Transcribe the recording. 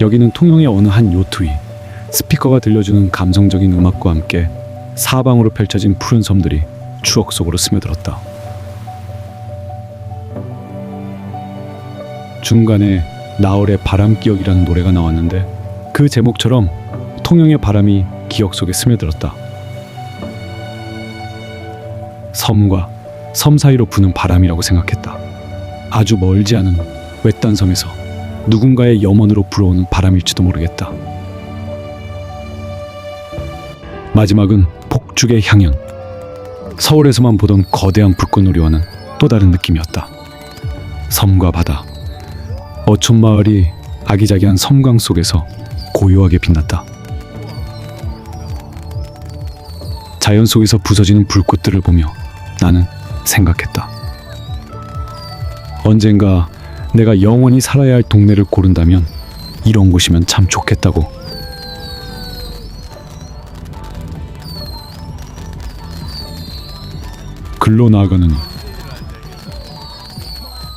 여기는 통영의 어느 한 요트 위 스피커가 들려주는 감성적인 음악과 함께 사방으로 펼쳐진 푸른 섬들이 추억 속으로 스며들었다. 중간에 나얼의 바람 기억이라는 노래가 나왔는데 그 제목처럼 통영의 바람이 기억 속에 스며들었다. 섬과 섬 사이로 부는 바람이라고 생각했다. 아주 멀지 않은 외딴 섬에서 누군가의 염원으로 불어오는 바람일지도 모르겠다. 마지막은 폭죽의 향연. 서울에서만 보던 거대한 불꽃놀이와는 또 다른 느낌이었다. 섬과 바다. 어촌 마을이 아기자기한 섬광 속에서 고요하게 빛났다. 자연 속에서 부서지는 불꽃들을 보며 나는 생각했다. 언젠가 내가 영원히 살아야 할 동네를 고른다면 이런 곳이면 참 좋겠다고. 글로 나아가는